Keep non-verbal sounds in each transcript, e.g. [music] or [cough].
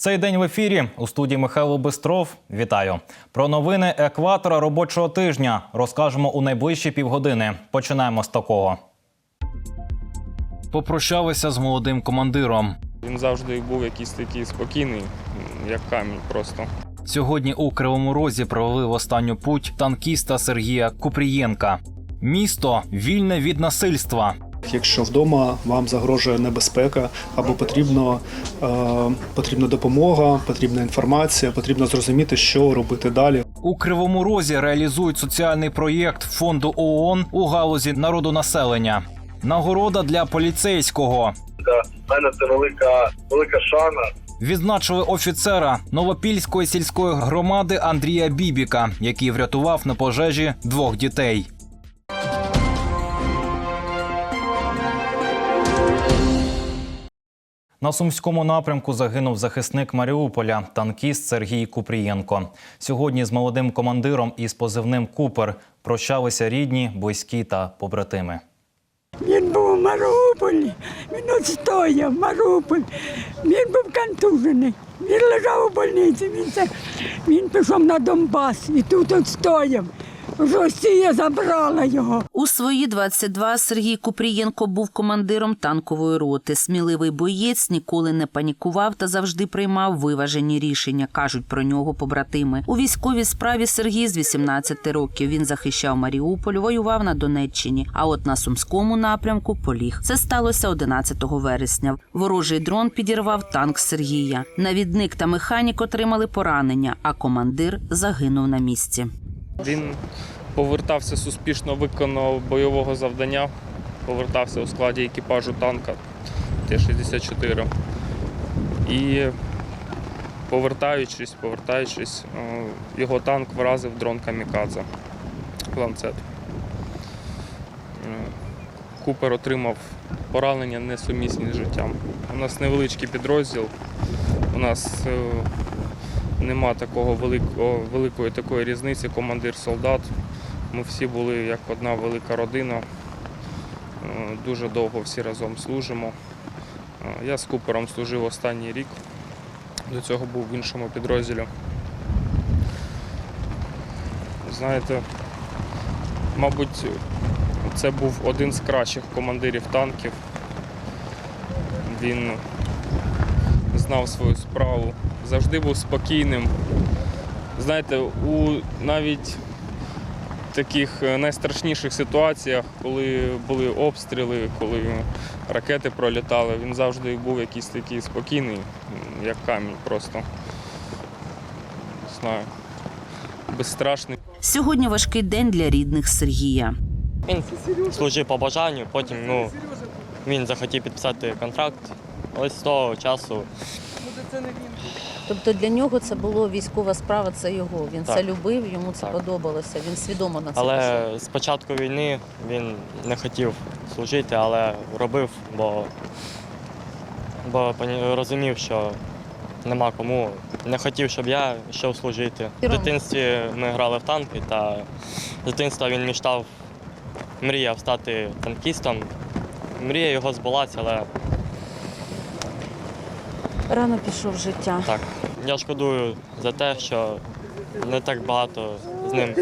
Цей день в ефірі у студії Михайло Бистров. Вітаю про новини екватора робочого тижня. Розкажемо у найближчі півгодини. Починаємо з такого. Попрощалися з молодим командиром. Він завжди був якийсь такий спокійний, як камінь просто. Сьогодні у Кривому Розі провели в останню путь танкіста Сергія Купрієнка. Місто вільне від насильства. Якщо вдома вам загрожує небезпека або потрібно, е, потрібна допомога, потрібна інформація, потрібно зрозуміти, що робити далі. У Кривому Розі реалізують соціальний проєкт фонду ООН у галузі народонаселення. Нагорода для поліцейського. В мене це велика, велика шана. Відзначили офіцера Новопільської сільської громади Андрія Бібіка, який врятував на пожежі двох дітей. На сумському напрямку загинув захисник Маріуполя, танкіст Сергій Купрієнко. Сьогодні з молодим командиром із позивним Купер прощалися рідні, близькі та побратими. Він був у Маріуполі, він отстояв Маріуполь. Він був контужений. Він лежав у больниці. Він, це, він пішов на Донбас і тут отстояв. Росія забрала його. У свої 22 Сергій Купрієнко був командиром танкової роти. Сміливий боєць ніколи не панікував та завжди приймав виважені рішення. кажуть про нього побратими. У військовій справі Сергій з 18 років він захищав Маріуполь, воював на Донеччині. А от на сумському напрямку поліг. Це сталося 11 вересня. Ворожий дрон підірвав танк Сергія. Навідник та механік отримали поранення, а командир загинув на місці. Він повертався успішно виконаного бойового завдання, повертався у складі екіпажу танка Т-64. І повертаючись, повертаючись, е, його танк вразив дрон Камікадзе ланцет. Е, Купер отримав поранення несумісні з життям. У нас невеличкий підрозділ. У нас е, нема такого великого, великої такої різниці командир солдат. Ми всі були як одна велика родина. Е, Дуже довго всі разом служимо. Е, Я з Купером служив останній рік. До цього був в іншому підрозділі. Знаєте, мабуть, це був один з кращих командирів танків. Він знав свою справу, завжди був спокійним. Знаєте, у навіть таких е, найстрашніших ситуаціях, коли були обстріли, коли ракети пролітали, він завжди був якийсь такий спокійний, як камінь просто. Не знаю, безстрашний. Сьогодні важкий день для рідних Сергія. Він служив по бажанню, потім ну, він захотів підписати контракт. Ось з того часу Тобто для нього це було військова справа, це його. Він Так. це любив, йому це Так. подобалося. Він свідомо на це Але пішов. з початку війни він не хотів служити, але робив, бо, бо розумів, що нема кому. Не хотів, щоб я йшов служити. В дитинстві ми грали в танки, та з дитинства він мечтав, мріяв стати танкістом. Мрія його збулася, але Рано пішов життя. так. Я шкодую за те, що не так багато з ним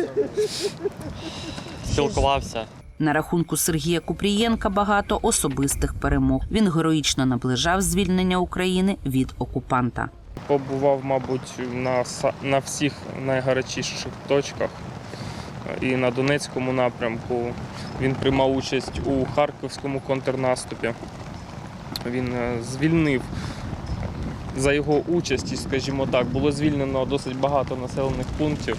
спілкувався. На рахунку Сергія Купрієнка багато особистих перемог. Він героїчно наближав звільнення України від окупанта. побував, мабуть, на, на всіх найгарячіших точках. І на Донецькому напрямку. Він приймав участь у Харківському контрнаступі. Він е, звільнив за його участі, скажімо так, було звільнено досить багато населених пунктів.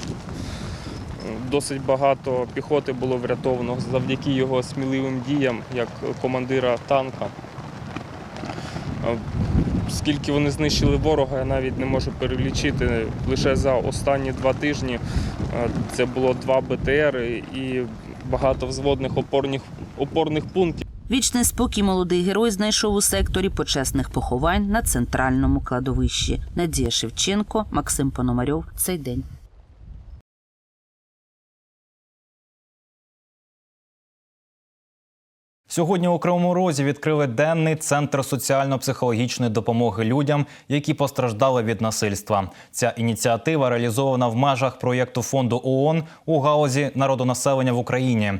Досить багато піхоти було врятовано завдяки його сміливим діям як командира танка. Скільки вони знищили ворога, я навіть не можу перелічити. Лише за останні два тижні е, це було два БТР і багато взводних опорних, опорних пунктів. Вічний спокій молодий герой знайшов у секторі почесних поховань на центральному кладовищі. Надія Шевченко, Максим Пономарьов. Цей день. Сьогодні у Кривому Розі відкрили денний центр соціально-психологічної допомоги людям, які постраждали від насильства. Ця ініціатива реалізована в межах проєкту фонду ООН у галузі народонаселення в Україні.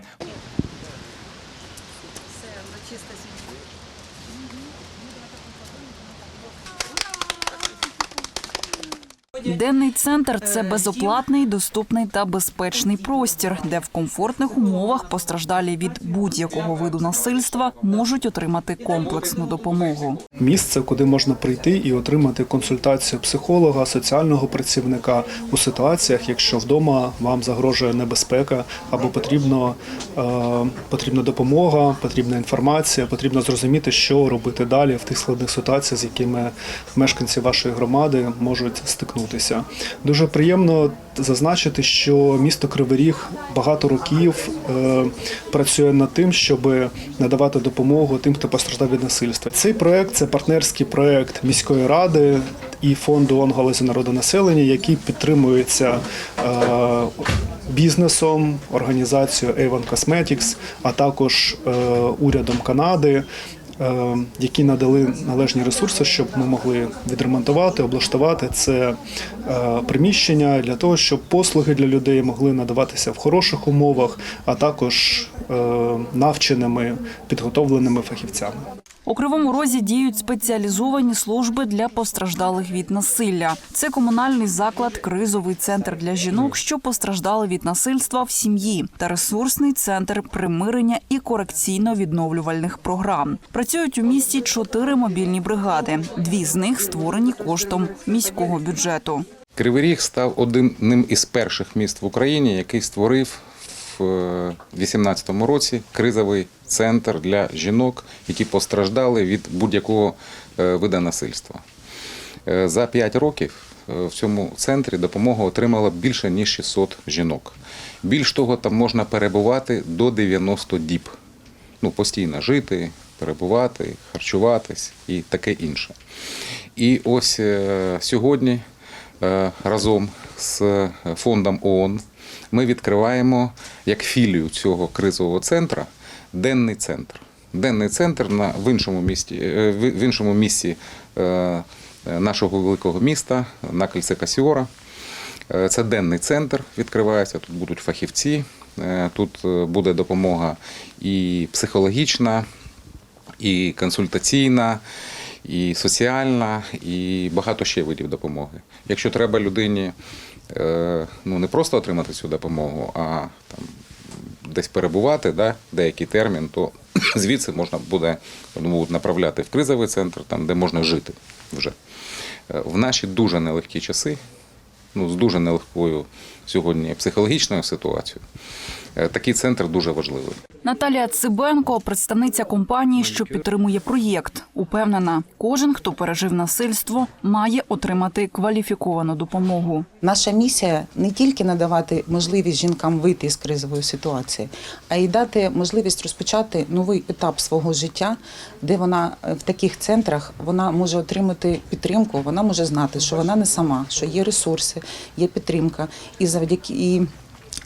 Денний центр це безоплатний, доступний та безпечний простір, де в комфортних умовах постраждалі від будь-якого виду насильства можуть отримати комплексну допомогу. Місце, куди можна прийти і отримати консультацію психолога, соціального працівника у ситуаціях, якщо вдома вам загрожує небезпека або потрібно, е, потрібна допомога, потрібна інформація, потрібно зрозуміти, що робити далі в тих складних ситуаціях, з якими мешканці вашої громади можуть стикнутися. Дуже приємно зазначити, що місто Кривий Ріг багато років е, працює над тим, щоб надавати допомогу тим, хто постраждав від насильства. Цей проект це партнерський проект міської ради і фонду ООН галузі народонаселення, який підтримується е, бізнесом, організацією Avon Cosmetics, а також е, урядом Канади. Е, Які надали належні ресурси, щоб ми могли відремонтувати, облаштувати це е, приміщення для того, щоб послуги для людей могли надаватися в хороших умовах, а також е, навченими підготовленими фахівцями. У кривому розі діють спеціалізовані служби для постраждалих від насилля. Це комунальний заклад, кризовий центр для жінок, що постраждали від насильства в сім'ї, та ресурсний центр примирення і корекційно-відновлювальних програм. Працюють у місті чотири мобільні бригади. Дві з них створені коштом міського бюджету. Кривий Ріг став одним із перших міст в Україні, який створив в 2018 році кризовий центр для жінок, які постраждали від будь-якого е, вида насильства. Е, За 5 років е, в цьому центрі допомогу отримало більше ніж 600 жінок. Більш того, там можна перебувати до 90 діб. Ну, постійно жити, перебувати, харчуватись і таке інше. І ось сьогодні разом з фондом ООН ми відкриваємо як філію цього кризового центру денний центр. Денний центр на в іншому місті, е, в іншому місці е, е, нашого великого міста на кільце Касіора. Це денний центр відкривається. Тут будуть фахівці, тут буде допомога і психологічна, і консультаційна, і соціальна, і багато ще видів допомоги. Якщо треба людині ну, не просто отримати цю допомогу, а там, десь перебувати да, деякий термін, то [clears throat] звідси можна буде ну, направляти в кризовий центр, там, де можна жити вже. Е, В наші дуже нелегкі часи, ну, з дуже нелегкою сьогодні психологічною ситуацією, такий центр дуже важливий. Наталія Цибенко, представниця компанії, що підтримує проєкт, упевнена, кожен, хто пережив насильство, має отримати кваліфіковану допомогу. Наша місія не тільки надавати можливість жінкам вийти з кризової ситуації, а й дати можливість розпочати новий етап свого життя, де вона е, в таких центрах вона може отримати підтримку, вона може знати, що вона не сама, що є ресурси, є підтримка, і завдяки і.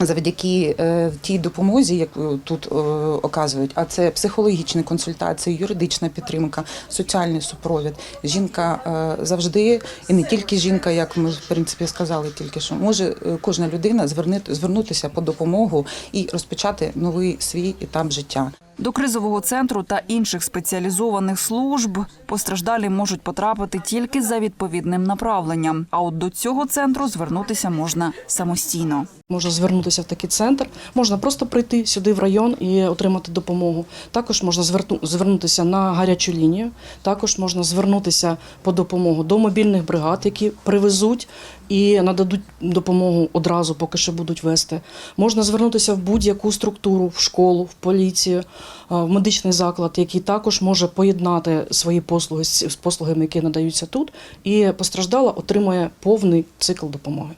Завдяки е, тій допомозі, яку тут е, оказують, а це психологічні консультації, юридична підтримка, соціальний супровід. Жінка е, завжди, і не тільки жінка, як ми в принципі сказали, тільки що може е, кожна людина звернути, звернутися по допомогу і розпочати новий свій етап життя. До кризового центру та інших спеціалізованих служб постраждалі можуть потрапити тільки за відповідним направленням. А от до цього центру звернутися можна самостійно. Можна звернутися в такий центр, можна просто прийти сюди в район і отримати допомогу. Також можна звернутися на гарячу лінію. Також можна звернутися по допомогу до мобільних бригад, які привезуть і нададуть допомогу одразу, поки що будуть вести. Можна звернутися в будь-яку структуру, в школу, в поліцію, е, в медичний заклад, який також може поєднати свої послуги з послугами, які надаються тут, і постраждала отримує повний цикл допомоги.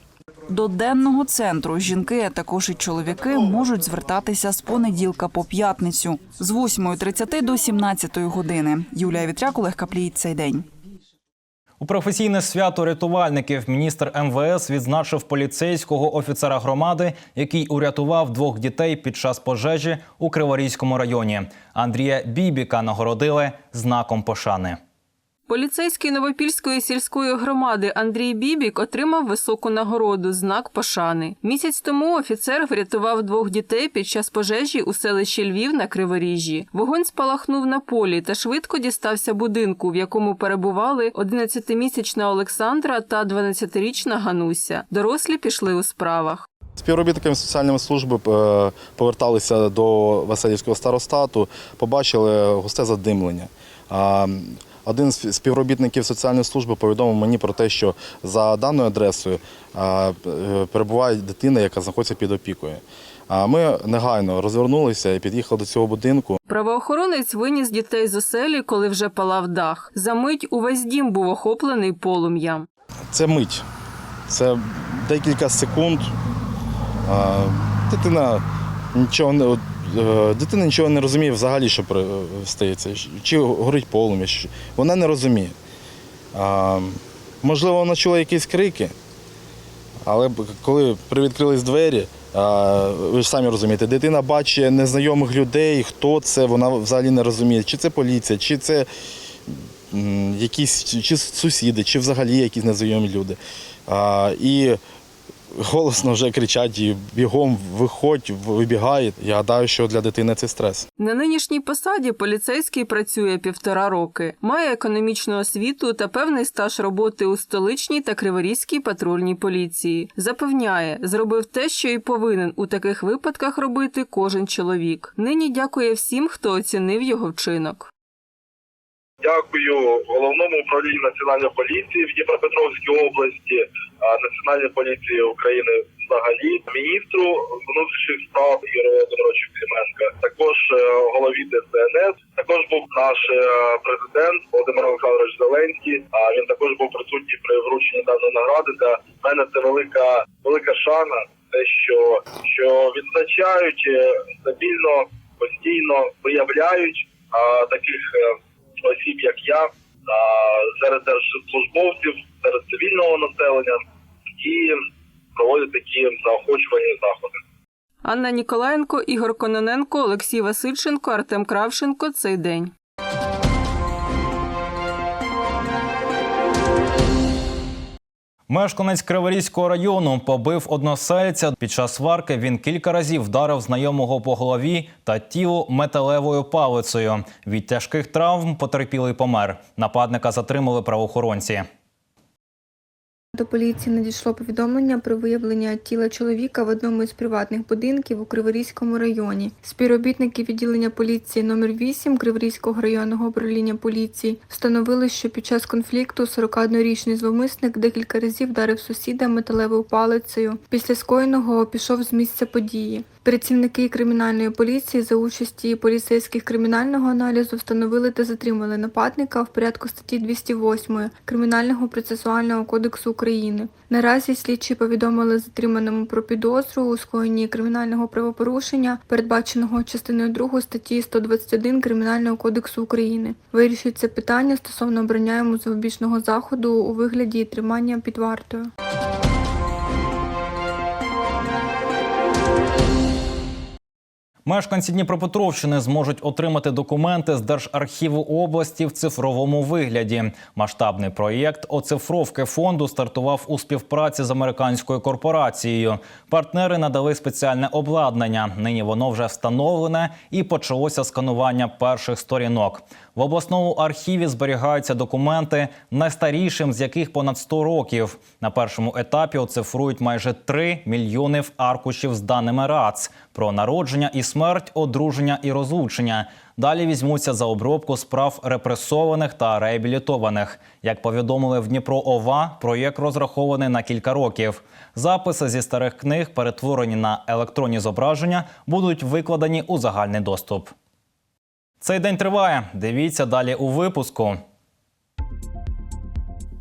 До денного центру жінки, а також і чоловіки можуть звертатися з понеділка по п'ятницю з 8.30 до 17 години. Юлія Вітряк, Олег Каплій. Цей день. У професійне свято рятувальників міністр МВС відзначив поліцейського офіцера громади, який урятував двох дітей під час пожежі у Криворізькому районі. Андрія Бібіка нагородили знаком пошани. Поліцейський Новопільської сільської громади Андрій Бібік отримав високу нагороду знак пошани. Місяць тому офіцер врятував двох дітей під час пожежі у селищі Львів на Криворіжжі. Вогонь спалахнув на полі та швидко дістався будинку, в якому перебували 11-місячна Олександра та 12-річна Гануся. Дорослі пішли у справах. Співробітниками соціальної служби е, поверталися до Васильівського старостату, побачили густе задимлення. Один з співробітників соціальної служби повідомив мені про те, що за даною адресою е, перебуває дитина, яка знаходиться під опікою. А Ми негайно розвернулися і під'їхали до цього будинку. Правоохоронець виніс дітей з оселі, коли вже палав дах. За мить увесь дім був охоплений полум'ям. Це мить, це декілька секунд. Дитина нічого не дитина нічого не розуміє взагалі, що стається. Чи горить полум'я. Вона не розуміє. Можливо, вона чула якісь крики, але коли привідкрились двері, ви ж самі розумієте, дитина бачить незнайомих людей, хто це, вона взагалі не розуміє, чи це поліція, чи це якісь чи сусіди, чи взагалі якісь незнайомі люди. І голосно вже кричать і бігом виходь, вибігає. Я гадаю, що для дитини це стрес. На нинішній посаді поліцейський працює півтора роки, має економічну освіту та певний стаж роботи у столичній та криворізькій патрульній поліції. Запевняє, зробив те, що і повинен у таких випадках робити кожен чоловік. Нині дякує всім, хто оцінив його вчинок. Дякую головному управлінню національної поліції в Дніпропетровській області, а, Національній поліції України взагалі, міністру внутрішніх справ Ігорю Володимировичу Клименка, також е, голові ДСНС. Також був наш е, президент Володимир Олександрович Зеленський. А він також був присутній при врученні даної награди. Для мене це велика велика шана. Те, що що відзначають е, стабільно, постійно виявляють а, таких. Осіб, як я, серед держслужбовців, серед цивільного населення і проводять такі заохочувальні заходи. Анна Ніколаєнко, Ігор Кононенко, Олексій Васильченко, Артем Кравченко. Цей день. Мешканець Криворізького району побив односельця. Під час сварки він кілька разів вдарив знайомого по голові та тілу металевою палицею. Від тяжких травм потерпілий помер. Нападника затримали правоохоронці. До поліції надійшло повідомлення про виявлення тіла чоловіка в одному із приватних будинків у Криворізькому районі. Співробітники відділення поліції номер 8 Криворізького районного управління поліції встановили, що під час конфлікту 41-річний зловмисник декілька разів вдарив сусіда металевою палицею. Після скоєного пішов з місця події. Працівники кримінальної поліції за участі поліцейських кримінального аналізу встановили та затримали нападника в порядку статті 208 Кримінального процесуального кодексу України. Наразі слідчі повідомили затриманому про підозру у скоєнні кримінального правопорушення, передбаченого частиною 2 статті 121 Кримінального кодексу України. Вирішується питання стосовно обрання йому запобіжного заходу у вигляді тримання під вартою. Мешканці Дніпропетровщини зможуть отримати документи з Держархіву області в цифровому вигляді. Масштабний проєкт оцифровки фонду стартував у співпраці з американською корпорацією. Партнери надали спеціальне обладнання. Нині воно вже встановлене і почалося сканування перших сторінок. В обласному архіві зберігаються документи, найстарішим з яких понад 100 років. На першому етапі оцифрують майже 3 мільйони аркушів з даними РАЦ про народження і смерть, одруження і розлучення. Далі візьмуться за обробку справ репресованих та реабілітованих. Як повідомили в Дніпро ОВА, проєкт розрахований на кілька років. Записи зі старих книг, перетворені на електронні зображення, будуть викладені у загальний доступ. Цей день триває. Дивіться далі у випуску.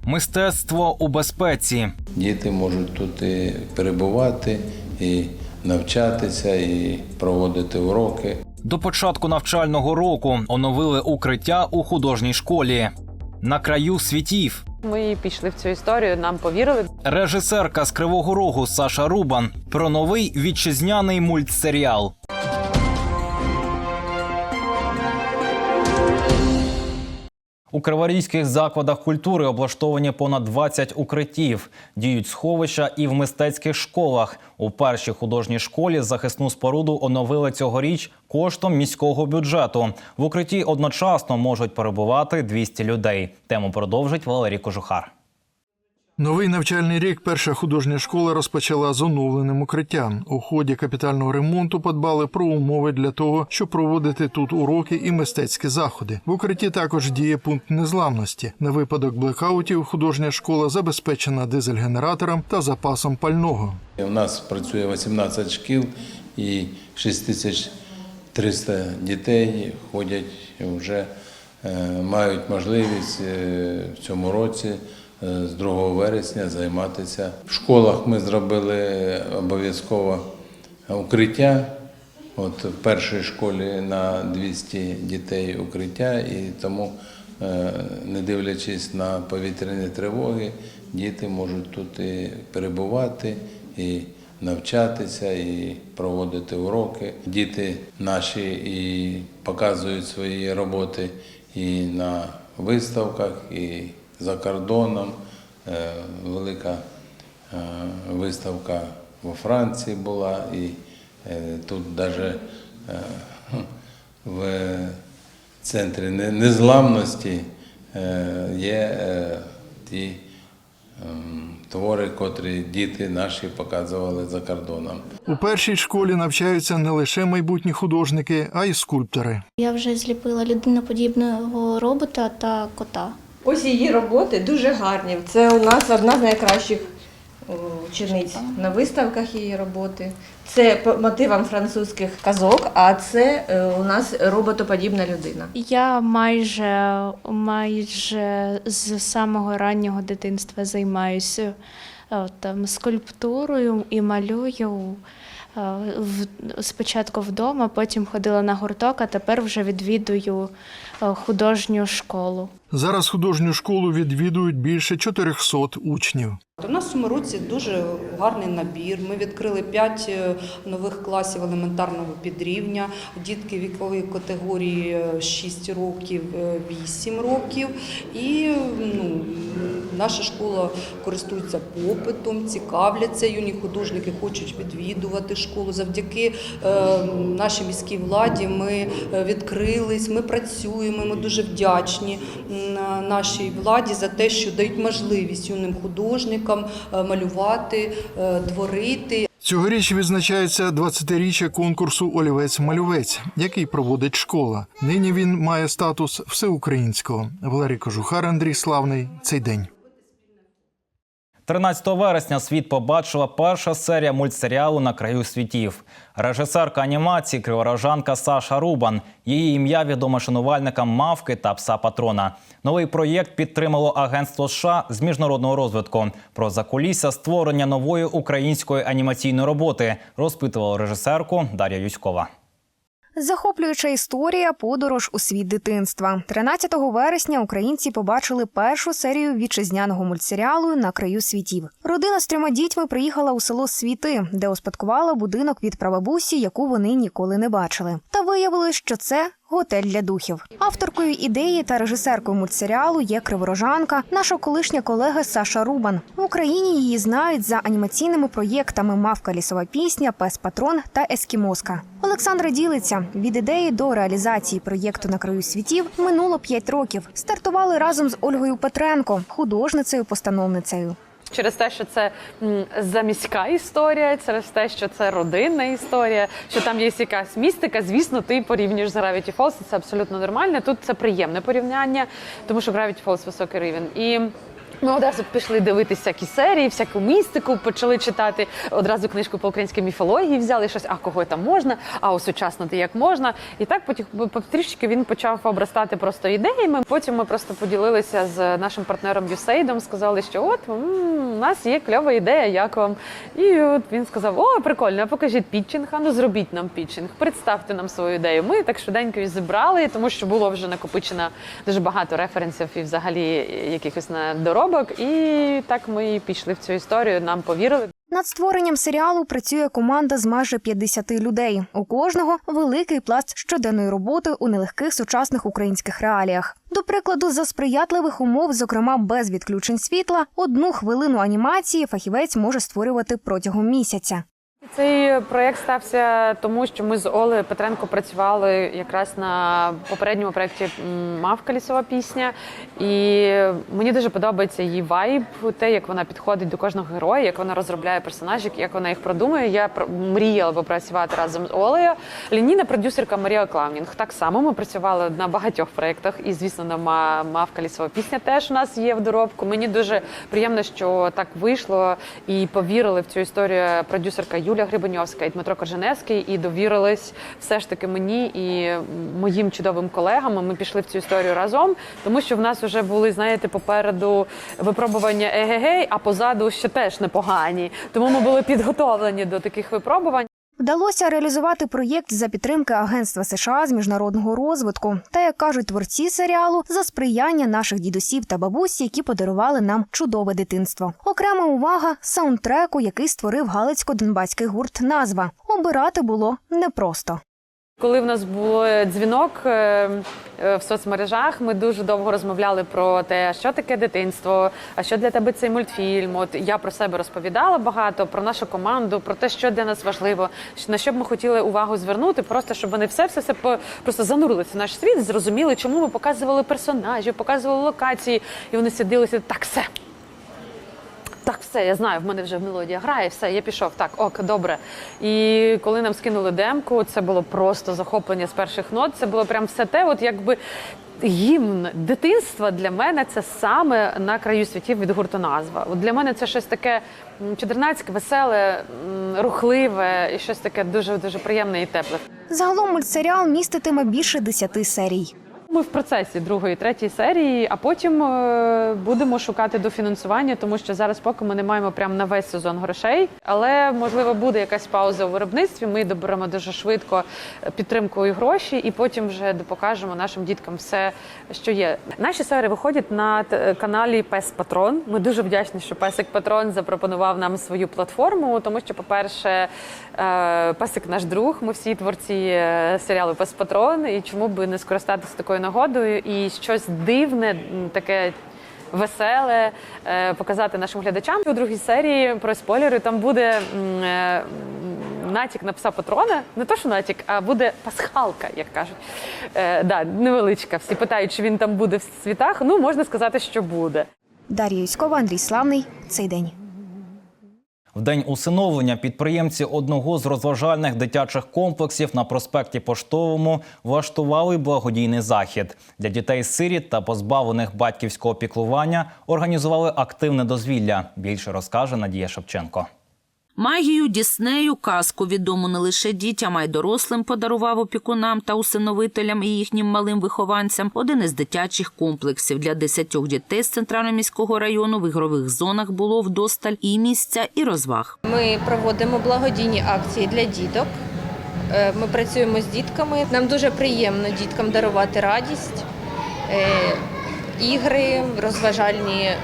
Мистецтво у безпеці. Діти можуть тут і перебувати, і навчатися, і проводити уроки. До початку навчального року оновили укриття у художній школі. На краю світів Ми пішли в цю історію, нам повірили. Режисерка з Кривого Рогу Саша Рубан про новий вітчизняний мультсеріал. У криворізьких закладах культури облаштовані понад 20 укриттів. Діють сховища і в мистецьких школах. У першій художній школі захисну споруду оновили цьогоріч коштом міського бюджету. В укритті одночасно можуть перебувати 200 людей. Тему продовжить Валерій Кожухар. Новий навчальний рік перша художня школа розпочала з оновленим укриттям. У ході капітального ремонту подбали про умови для того, щоб проводити тут уроки і мистецькі заходи. В укритті також діє пункт незламності. На випадок блекаутів художня школа забезпечена дизель-генератором та запасом пального. У нас працює 18 шкіл і 6300 дітей ходять вже, е, мають можливість е, в цьому році з 2 вересня займатися. В школах ми зробили обов'язково укриття. От в першій школі на 200 дітей укриття, і тому, е, не дивлячись на повітряні тривоги, діти можуть тут і перебувати, і навчатися, і проводити уроки. Діти наші і показують свої роботи і на виставках, і за кордоном. Е, Велика е, виставка во Франції була, і е, тут навіть в центрі незламності є ті ем, твори, котрі діти наші показували за кордоном. У першій школі навчаються не лише майбутні художники, а й скульптори. Я вже зліпила людиноподібного робота та кота. Ось її роботи дуже гарні. Це у нас одна з найкращих учениць на виставках її роботи. Це по мотивам французьких казок, а це е, у нас роботоподібна людина. Я майже майже з самого раннього дитинства займаюся е, там скульптурою і малюю. е, Спочатку вдома, потім ходила на гурток, а тепер вже відвідую художню школу. Зараз художню школу відвідують більше 400 учнів. У нас в цьому році дуже гарний набір. Ми відкрили 5 нових класів елементарного підрівня. Дітки вікової категорії е, 6 років, е, 8 років. І ну, наша школа користується попитом, цікавляться. Юні художники хочуть відвідувати школу. Завдяки е, нашій міській владі ми е, відкрились, ми працюємо. Ми дуже вдячні нашій владі за те, що дають можливість юним художникам е, малювати, е, творити. Цьогоріч відзначається 20-річчя конкурсу Олівець-малювець, який проводить школа. Нині він має статус всеукраїнського. Валерій Кожухар, Андрій Славний. Цей день. 13 вересня світ побачила перша серія мультсеріалу на краю світів. Режисерка анімації криворожанка Саша Рубан. Її ім'я відоме шанувальникам мавки та пса патрона. Новий проєкт підтримало агентство США з міжнародного розвитку. Про закулісся створення нової української анімаційної роботи розпитувала режисерку Дар'я Юськова. Захоплююча історія подорож у світ дитинства. 13 вересня українці побачили першу серію вітчизняного мультсеріалу на краю світів. Родина з трьома дітьми приїхала у село Світи, де успадкувала будинок від прабабусі, яку вони ніколи не бачили. Та виявилось, що це. Готель для духів. Авторкою ідеї та режисеркою мультсеріалу є криворожанка, наша колишня колега Саша Рубан. В Україні її знають за анімаційними проєктами Мавка лісова пісня, Пес Патрон та Ескімоска. Олександра ділиться від ідеї до реалізації проєкту на краю світів минуло 5 років. Стартували разом з Ольгою Петренко, художницею-постановницею. Через те, що це заміська історія, через те, що це родинна історія, що там є якась містика, звісно, ти порівнюєш з Gravity Falls, і це абсолютно нормально. Тут це приємне порівняння, тому що Gravity Falls високий рівень. І ми одразу пішли дивитися всякі серії, всяку містику, почали читати одразу книжку по українській міфології, взяли щось, а кого там можна, а осучаснити як можна. І так потрішки він почав обростати просто ідеями. Потім ми просто поділилися з нашим партнером Юсейдом, сказали, що от у нас є кльова ідея, як вам. І от він сказав: О, прикольно, покажіть підчинг, а ну зробіть нам підчинг, представте нам свою ідею. Ми так швиденько її зібрали, тому що було вже накопичено дуже багато референсів і взагалі якихось на доробок. Доробок, і так ми і пішли в цю історію. Нам повірили. Над створенням серіалу працює команда з майже 50 людей. У кожного великий пласт щоденної роботи у нелегких сучасних українських реаліях. До прикладу, за сприятливих умов, зокрема без відключень світла, одну хвилину анімації фахівець може створювати протягом місяця. Цей проєкт стався тому, що ми з Олею Петренко працювали якраз на попередньому проєкті Мавка лісова пісня. І мені дуже подобається її вайб, те, як вона підходить до кожного героя, як вона розробляє персонажів, як вона їх продумує. Я мріяла би працювати разом з Олею. Лінійна продюсерка Марія Клавнінг. Так само ми працювали на багатьох проєктах, і звісно, на Мавка лісова пісня теж у нас є в доробку. Мені дуже приємно, що так вийшло і повірили в цю історію продюсерка Юлія Грибаньовська і Дмитро Корженевський, і довірились все ж таки мені і моїм чудовим колегам. Ми пішли в цю історію разом, тому що в нас вже були, знаєте, попереду випробування егегей, а позаду ще теж непогані. Тому ми були підготовлені до таких випробувань. Вдалося реалізувати проєкт за підтримки Агентства США з міжнародного розвитку та, як кажуть творці серіалу, за сприяння наших дідусів та бабусь, які подарували нам чудове дитинство. Окрема увага саундтреку, який створив галицько-донбаський гурт. Назва обирати було непросто. Коли в нас був дзвінок е, е, в соцмережах, ми дуже довго розмовляли про те, що таке дитинство, а що для тебе цей мультфільм. От я про себе розповідала багато, про нашу команду, про те, що для нас важливо, на що б ми хотіли увагу звернути, просто щоб вони все все, все просто занурилися в наш світ, зрозуміли, чому ми показували персонажів, показували локації, і вони сиділися так, все. Так, все, я знаю, в мене вже мелодія грає, все, я пішов. Так, ок, добре. І коли нам скинули демку, це було просто захоплення з перших нот. Це було прям все те, от якби гімн дитинства для мене це саме на краю світів від гурту назва. От для мене це щось таке чудернацьке, веселе, рухливе і щось таке дуже дуже приємне і тепле. Загалом мультсеріал міститиме більше 10 серій. Ми в процесі другої, третьої серії, а потім е, будемо шукати дофінансування, тому що зараз поки ми не маємо прям на весь сезон грошей. Але можливо буде якась пауза у виробництві. Ми доберемо дуже швидко підтримку і гроші, і потім вже покажемо нашим діткам все, що є. Наші серії виходять на каналі Пес Патрон. Ми дуже вдячні, що Песик Патрон запропонував нам свою платформу, тому що, по-перше, е, песик наш друг. Ми всі творці е, серіалу Пес Патрон. І чому би не скористатися такою нагодою і щось дивне, таке. Веселе е, показати нашим глядачам у другій серії про спойлери. Там буде е, натяк на пса патрона. Не то, що натяк, а буде пасхалка, як кажуть. Е, да, невеличка. Всі питають, чи він там буде в світах. Ну можна сказати, що буде. Дар'я Юськова, Андрій Славний. Цей день. В день усиновлення підприємці одного з розважальних дитячих комплексів на проспекті Поштовому влаштували благодійний захід для дітей сиріт та позбавлених батьківського піклування. Організували активне дозвілля. Більше розкаже Надія Шевченко. Магію Діснею казку відому не лише дітям, а й дорослим подарував опікунам та усиновителям і їхнім малим вихованцям один із дитячих комплексів для десятьох дітей з центрального міського району в ігрових зонах було вдосталь і місця, і розваг. Ми проводимо благодійні акції для діток. Е, Ми працюємо з дітками. Нам дуже приємно діткам дарувати радість, е, ігри, розважальні е,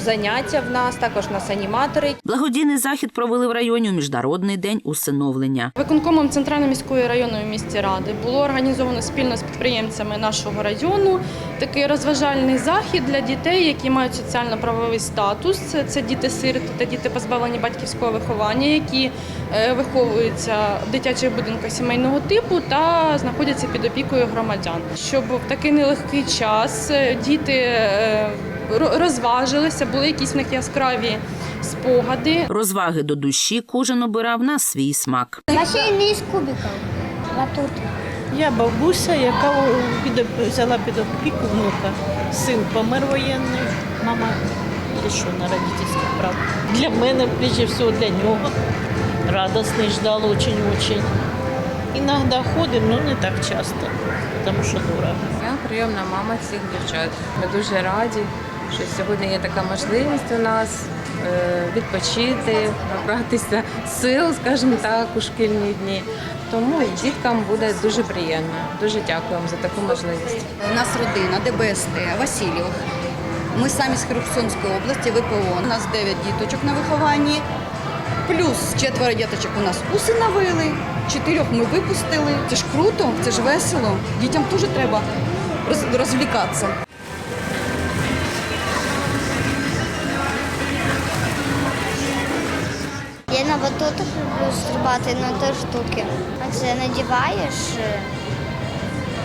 заняття в нас, також у нас аніматори. Благодійний захід провели в районі у міжнародний день усиновлення. Виконкомом Центральної міської районної місті Ради було організовано спільно з підприємцями нашого району такий розважальний захід для дітей, які мають соціально-правовий статус. Це, діти-сироти та діти позбавлені батьківського виховання, які е, виховуються в дитячих будинках сімейного типу та знаходяться під опікою громадян. Щоб в такий нелегкий час е, діти е, розважилися, були якісь в них яскраві спогади. Розваги до душі кожен обирав на свій смак. Басейн із кубиків. Батут. Я бабуся, яка взяла під опіку внука. Син помер воєнний, мама лишена родительських прав. Для мене, прежде всего, для нього. Радостный ждал очень-очень. Иногда ходим, но не так часто, тому що дорого. Прийомна мама всіх дівчат. Ми дуже раді, що сьогодні є така можливість у нас е, відпочити, набратися сил, скажімо так, у шкільні дні. Тому діткам буде дуже приємно. Дуже дякуємо за таку можливість. У нас родина ДБСТ, Васильєв. Ми самі з Херсонської області, ВПО. У нас 9 діточок на вихованні, плюс четверо діточок у нас усиновили, чотирьох ми випустили. Це ж круто, це ж весело. Дітям теж треба розвлікатися. Я на батутах люблю стрибати на три штуки. А це надіваєш е,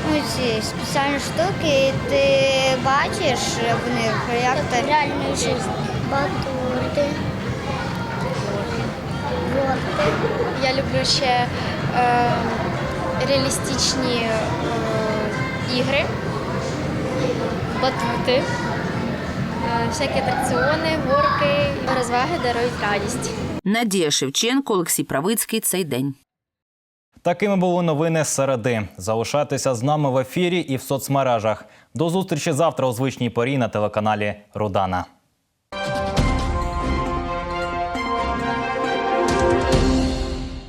ну, ці спеціальні штуки, і ти бачиш в них, як ти реальної житті. Батути. Я люблю ще е, реалістичні е, ігри, батути, е, всякі атракціони, горки, розваги дарують радість. Надія Шевченко, Олексій Правицький. Цей день. Такими були новини з середи. Залишайтеся з нами в ефірі і в соцмережах. До зустрічі завтра у звичній порі на телеканалі Рудана.